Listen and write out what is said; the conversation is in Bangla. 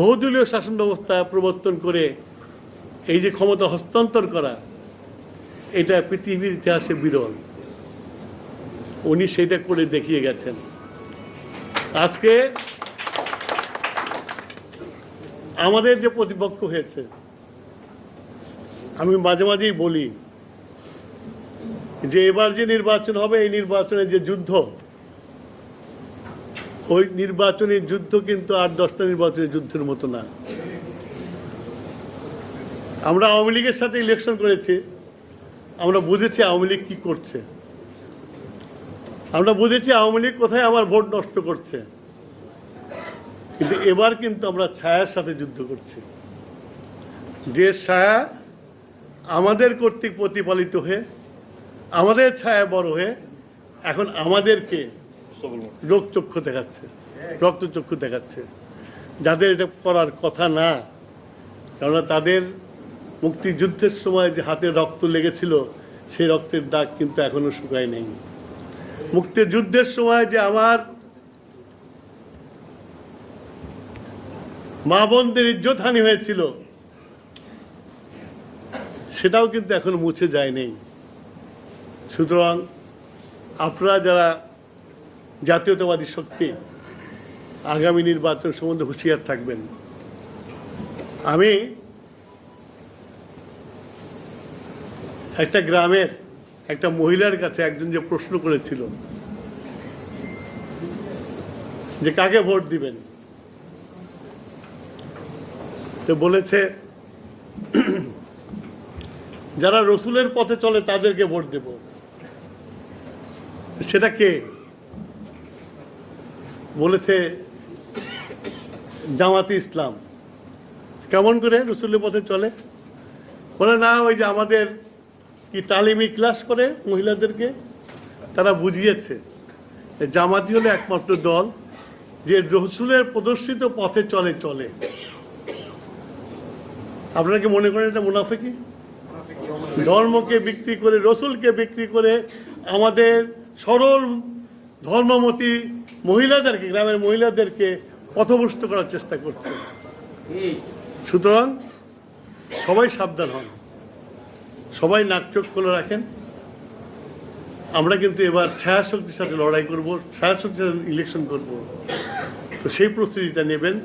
বহুদলীয় শাসন ব্যবস্থা প্রবর্তন করে এই যে ক্ষমতা হস্তান্তর করা, এটা পৃথিবীর ইতিহাসে বিরল। উনি সেটা করে দেখিয়ে গেছেন। আজকে আমাদের যে প্রতিপক্ষ হয়েছে, আমি মাঝে মাঝেই বলি যে এবার যে নির্বাচন হবে, এই নির্বাচনের যে যুদ্ধ ওই নির্বাচনী যুদ্ধ কিন্তু আর দশটা নির্বাচনী যুদ্ধের মতো না। আমরা আওয়ামী লীগের সাথে ইলেকশন করেছি। আমরা বুঝেছি আওয়ামী লীগ কি করছে। আমরা বুঝেছি আওয়ামী লীগ কোথায় আমার ভোট নষ্ট করছে। কিন্তু এবার কিন্তু আমরা ছায়ার সাথে যুদ্ধ করছি। যে ছায়া আমাদের কর্তৃক প্রতিপালিত হয়ে, আমাদের ছায়া বড় হয়ে, এখন আমাদেরকে রোগচক্ষু দেখাচ্ছে রক্তচক্ষু দেখাচ্ছে। যাদের এটা করার কথা না, কেননা তাদের মুক্তিযুদ্ধের সময় যে হাতে রক্ত লেগেছিল, সেই রক্তের দাগ কিন্তু এখনও শুকায় নেই। মুক্তিযুদ্ধের সময় যে আমার মা বোনদের ইজ্জতহানি হয়েছিল, সেটাও কিন্তু এখনও মুছে যায় নেই। সুতরাং আপনারা যারা জাতীয়তাবাদী শক্তি আগামী নির্বাচন সম্বন্ধে হুঁশিয়ার থাকবেন। আমি একটা গ্রামের একটা মহিলার কাছে একজন যে প্রশ্ন করেছিল যে কাকে ভোট দিবেন? তো বলেছে, যারা রসুলের পথে চলে তাদেরকে ভোট দেব। সেটা কে? বলেছে জামাতি ইসলাম। কেমন করে রসুলের পথে চলে? বলে, না, ওই যে আমাদের কি তালিমি ক্লাস করে মহিলাদেরকে? তারা বুঝিয়েছে জামাতি হলো একমাত্র দল যে রসুলের প্রদর্শিত পথে চলে চলে। আপনারা কি মনে করেন এটা মুনাফেকি? ধর্মকে বিক্রি করে, রসুলকে বিক্রি করে আমাদের সরল ধর্মমতী মহিলাদেরকে, গ্রামের মহিলাদেরকে পথভ্রষ্ট করার চেষ্টা করছে। সুতরাং সবাই সাবধান হন। সবাই নাক চোখ খুলে রাখেন। আমরা কিন্তু এবার ছায়া শক্তির সাথে লড়াই করব, ছায়াশক্তির সাথে ইলেকশন করব। তো সেই প্রস্তুতিটা নেবেন।